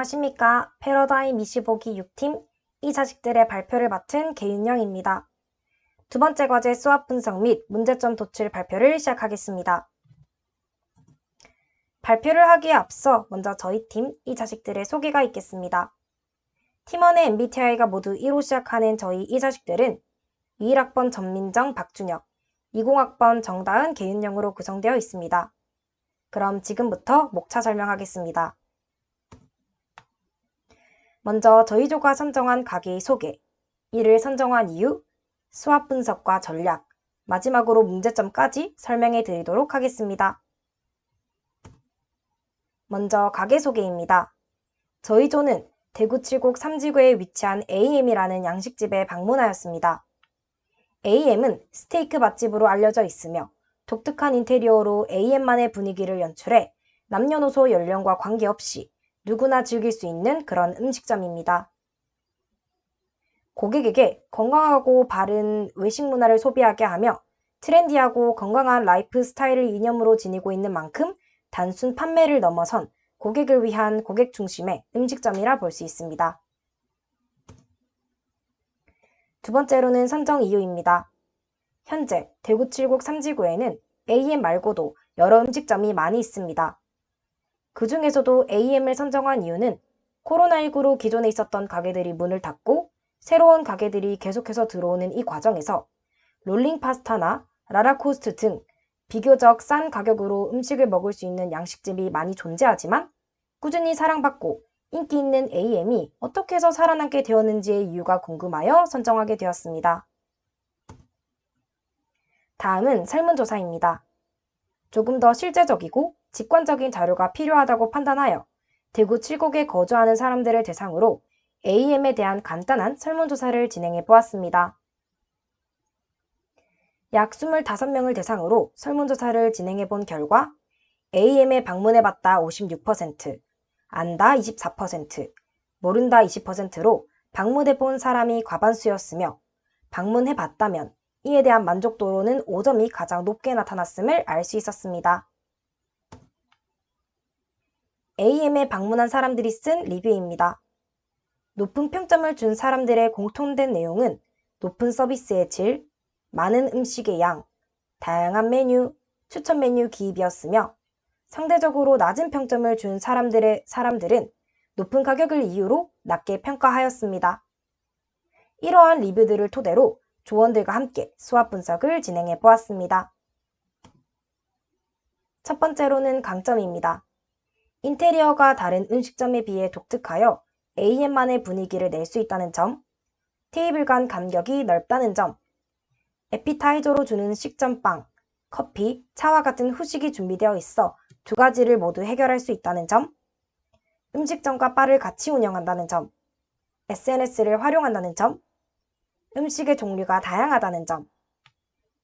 안녕하십니까. 패러다임 25기 6팀 이 자식들의 발표를 맡은 개윤영입니다. 두 번째 과제 수학 분석 및 문제점 도출 발표를 시작하겠습니다. 발표를 하기에 앞서 먼저 저희 팀 이 자식들의 소개가 있겠습니다. 팀원의 MBTI가 모두 1로 시작하는 저희 이 자식들은 21학번 전민정 박준혁, 20학번 정다은 개윤영으로 구성되어 있습니다. 그럼 지금부터 목차 설명하겠습니다. 먼저 저희 조가 선정한 가게의 소개, 이를 선정한 이유, 수학 분석과 전략, 마지막으로 문제점까지 설명해 드리도록 하겠습니다. 먼저 가게 소개입니다. 저희 조는 대구 칠곡 삼지구에 위치한 AM이라는 양식집에 방문하였습니다. AM은 스테이크 맛집으로 알려져 있으며 독특한 인테리어로 AM만의 분위기를 연출해 남녀노소 연령과 관계없이 누구나 즐길 수 있는 그런 음식점입니다. 고객에게 건강하고 바른 외식 문화를 소비하게 하며 트렌디하고 건강한 라이프 스타일을 이념으로 지니고 있는 만큼 단순 판매를 넘어선 고객을 위한 고객 중심의 음식점이라 볼 수 있습니다. 두 번째로는 선정 이유입니다. 현재 대구 칠곡 삼지구에는 AM 말고도 여러 음식점이 많이 있습니다. 그 중에서도 AM을 선정한 이유는 코로나19로 기존에 있었던 가게들이 문을 닫고 새로운 가게들이 계속해서 들어오는 이 과정에서 롤링 파스타나 라라코스트 등 비교적 싼 가격으로 음식을 먹을 수 있는 양식집이 많이 존재하지만 꾸준히 사랑받고 인기 있는 AM이 어떻게 해서 살아남게 되었는지의 이유가 궁금하여 선정하게 되었습니다. 다음은 설문조사입니다. 조금 더 실제적이고 직관적인 자료가 필요하다고 판단하여 대구 칠곡에 거주하는 사람들을 대상으로 AM에 대한 간단한 설문조사를 진행해 보았습니다. 약 25명을 대상으로 설문조사를 진행해 본 결과 AM에 방문해 봤다 56%, 안다 24%, 모른다 20%로 방문해 본 사람이 과반수였으며 방문해 봤다면 이에 대한 만족도로는 5점이 가장 높게 나타났음을 알 수 있었습니다. AM에 방문한 사람들이 쓴 리뷰입니다. 높은 평점을 준 사람들의 공통된 내용은 높은 서비스의 질, 많은 음식의 양, 다양한 메뉴, 추천 메뉴 기입이었으며 상대적으로 낮은 평점을 준 사람들의 사람들은 높은 가격을 이유로 낮게 평가하였습니다. 이러한 리뷰들을 토대로 조원들과 함께 수학 분석을 진행해 보았습니다. 첫 번째로는 강점입니다. 인테리어가 다른 음식점에 비해 독특하여 AM만의 분위기를 낼 수 있다는 점, 테이블 간 간격이 넓다는 점, 에피타이저로 주는 식전빵, 커피, 차와 같은 후식이 준비되어 있어 두 가지를 모두 해결할 수 있다는 점, 음식점과 바를 같이 운영한다는 점, SNS를 활용한다는 점, 음식의 종류가 다양하다는 점,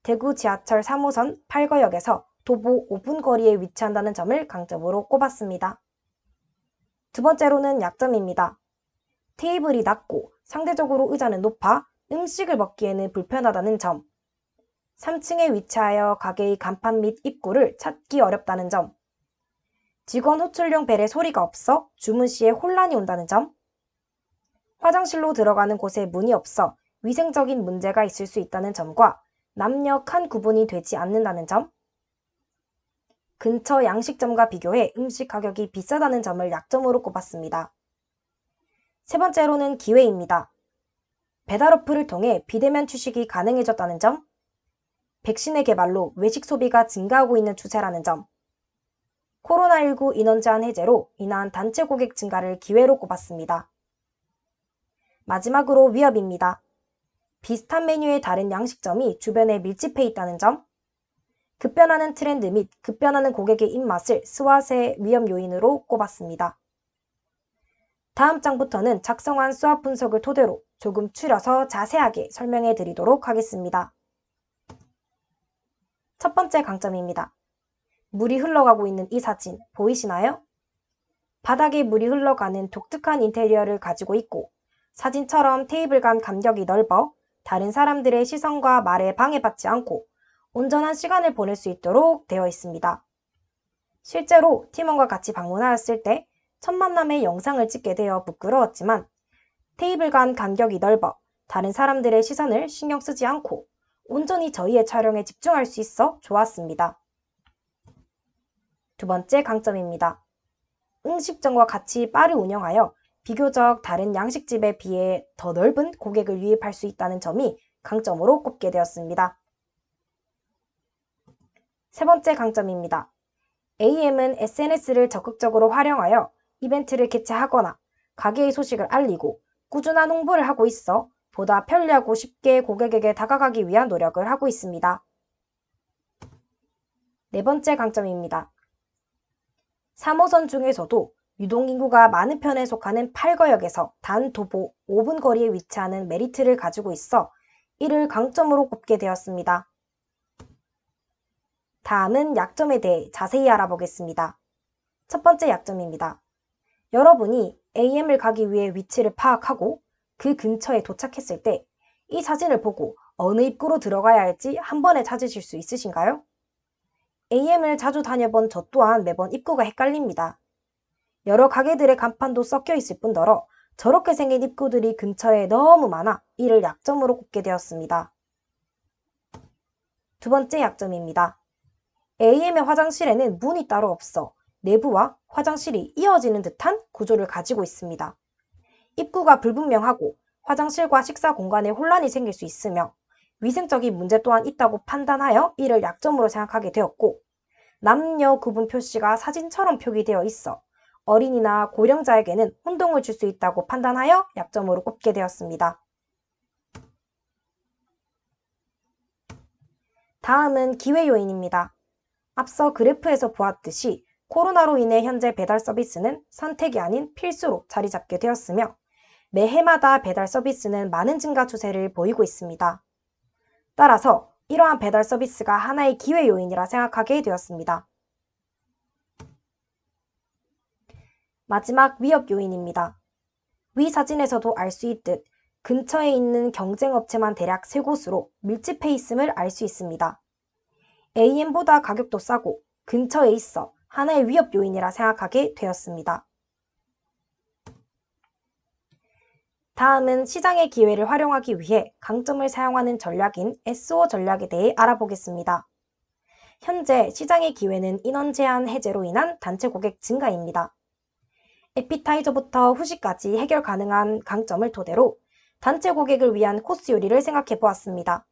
대구 지하철 3호선 8거역에서 도보 5분 거리에 위치한다는 점을 강점으로 꼽았습니다. 두 번째로는 약점입니다. 테이블이 낮고 상대적으로 의자는 높아 음식을 먹기에는 불편하다는 점, 3층에 위치하여 가게의 간판 및 입구를 찾기 어렵다는 점, 직원 호출용 벨에 소리가 없어 주문 시에 혼란이 온다는 점, 화장실로 들어가는 곳에 문이 없어 위생적인 문제가 있을 수 있다는 점과 남녀 칸 구분이 되지 않는다는 점, 근처 양식점과 비교해 음식 가격이 비싸다는 점을 약점으로 꼽았습니다. 세 번째로는 기회입니다. 배달 어플을 통해 비대면 취식이 가능해졌다는 점, 백신의 개발로 외식 소비가 증가하고 있는 추세라는 점, 코로나19 인원 제한 해제로 인한 단체 고객 증가를 기회로 꼽았습니다. 마지막으로 위협입니다. 비슷한 메뉴의 다른 양식점이 주변에 밀집해 있다는 점, 급변하는 트렌드 및 급변하는 고객의 입맛을 스왓의 위험 요인으로 꼽았습니다. 다음 장부터는 작성한 수학 분석을 토대로 조금 추려서 자세하게 설명해 드리도록 하겠습니다. 첫 번째 강점입니다. 물이 흘러가고 있는 이 사진 보이시나요? 바닥에 물이 흘러가는 독특한 인테리어를 가지고 있고 사진처럼 테이블 간 간격이 넓어 다른 사람들의 시선과 말에 방해받지 않고 온전한 시간을 보낼 수 있도록 되어 있습니다. 실제로 팀원과 같이 방문하였을 때 첫 만남에 영상을 찍게 되어 부끄러웠지만 테이블 간 간격이 넓어 다른 사람들의 시선을 신경 쓰지 않고 온전히 저희의 촬영에 집중할 수 있어 좋았습니다. 두 번째 강점입니다. 음식점과 같이 바를 운영하여 비교적 다른 양식집에 비해 더 넓은 고객을 유입할 수 있다는 점이 강점으로 꼽게 되었습니다. 세 번째 강점입니다. AM은 SNS를 적극적으로 활용하여 이벤트를 개최하거나 가게의 소식을 알리고 꾸준한 홍보를 하고 있어 보다 편리하고 쉽게 고객에게 다가가기 위한 노력을 하고 있습니다. 네 번째 강점입니다. 3호선 중에서도 유동인구가 많은 편에 속하는 팔거역에서 단 도보 5분 거리에 위치하는 메리트를 가지고 있어 이를 강점으로 꼽게 되었습니다. 다음은 약점에 대해 자세히 알아보겠습니다. 첫 번째 약점입니다. 여러분이 AM을 가기 위해 위치를 파악하고 그 근처에 도착했을 때 이 사진을 보고 어느 입구로 들어가야 할지 한 번에 찾으실 수 있으신가요? AM을 자주 다녀본 저 또한 매번 입구가 헷갈립니다. 여러 가게들의 간판도 섞여 있을 뿐더러 저렇게 생긴 입구들이 근처에 너무 많아 이를 약점으로 꼽게 되었습니다. 두 번째 약점입니다. AM의 화장실에는 문이 따로 없어 내부와 화장실이 이어지는 듯한 구조를 가지고 있습니다. 입구가 불분명하고 화장실과 식사 공간에 혼란이 생길 수 있으며 위생적인 문제 또한 있다고 판단하여 이를 약점으로 생각하게 되었고 남녀 구분 표시가 사진처럼 표기되어 있어 어린이나 고령자에게는 혼동을 줄 수 있다고 판단하여 약점으로 꼽게 되었습니다. 다음은 기회 요인입니다. 앞서 그래프에서 보았듯이 코로나로 인해 현재 배달 서비스는 선택이 아닌 필수로 자리 잡게 되었으며 매해마다 배달 서비스는 많은 증가 추세를 보이고 있습니다. 따라서 이러한 배달 서비스가 하나의 기회 요인이라 생각하게 되었습니다. 마지막 위협 요인입니다. 위 사진에서도 알 수 있듯 근처에 있는 경쟁업체만 대략 3곳으로 밀집해 있음을 알 수 있습니다. AM보다 가격도 싸고 근처에 있어 하나의 위협 요인이라 생각하게 되었습니다. 다음은 시장의 기회를 활용하기 위해 강점을 사용하는 전략인 SO 전략에 대해 알아보겠습니다. 현재 시장의 기회는 인원 제한 해제로 인한 단체 고객 증가입니다. 에피타이저부터 후식까지 해결 가능한 강점을 토대로 단체 고객을 위한 코스 요리를 생각해 보았습니다.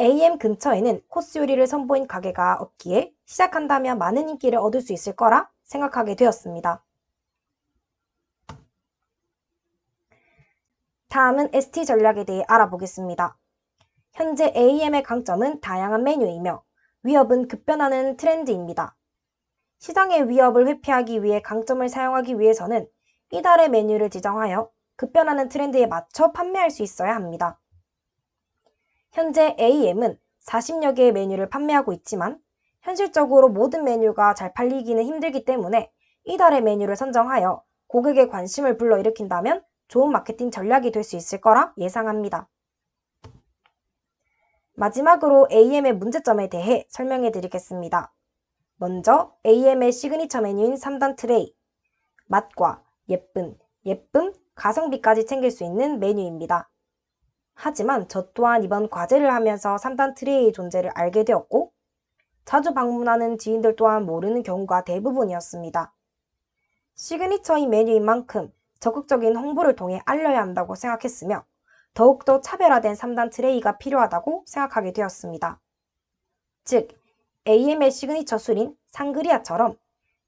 AM 근처에는 코스 요리를 선보인 가게가 없기에 시작한다면 많은 인기를 얻을 수 있을 거라 생각하게 되었습니다. 다음은 ST 전략에 대해 알아보겠습니다. 현재 AM의 강점은 다양한 메뉴이며 위협은 급변하는 트렌드입니다. 시장의 위협을 회피하기 위해 강점을 사용하기 위해서는 이달의 메뉴를 지정하여 급변하는 트렌드에 맞춰 판매할 수 있어야 합니다. 현재 AM은 40여 개의 메뉴를 판매하고 있지만 현실적으로 모든 메뉴가 잘 팔리기는 힘들기 때문에 이달의 메뉴를 선정하여 고객의 관심을 불러일으킨다면 좋은 마케팅 전략이 될 수 있을 거라 예상합니다. 마지막으로 AM의 문제점에 대해 설명해 드리겠습니다. 먼저 AM의 시그니처 메뉴인 3단 트레이, 맛과 예쁜, 예쁨, 가성비까지 챙길 수 있는 메뉴입니다. 하지만 저 또한 이번 과제를 하면서 3단 트레이의 존재를 알게 되었고 자주 방문하는 지인들 또한 모르는 경우가 대부분이었습니다. 시그니처인 메뉴인 만큼 적극적인 홍보를 통해 알려야 한다고 생각했으며 더욱더 차별화된 3단 트레이가 필요하다고 생각하게 되었습니다. 즉, AM의 시그니처 술인 상그리아처럼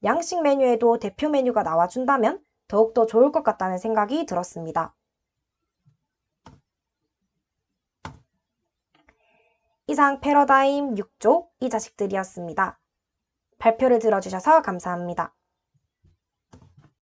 양식 메뉴에도 대표 메뉴가 나와준다면 더욱더 좋을 것 같다는 생각이 들었습니다. 이상 패러다임 6조 이 자식들이었습니다. 발표를 들어주셔서 감사합니다.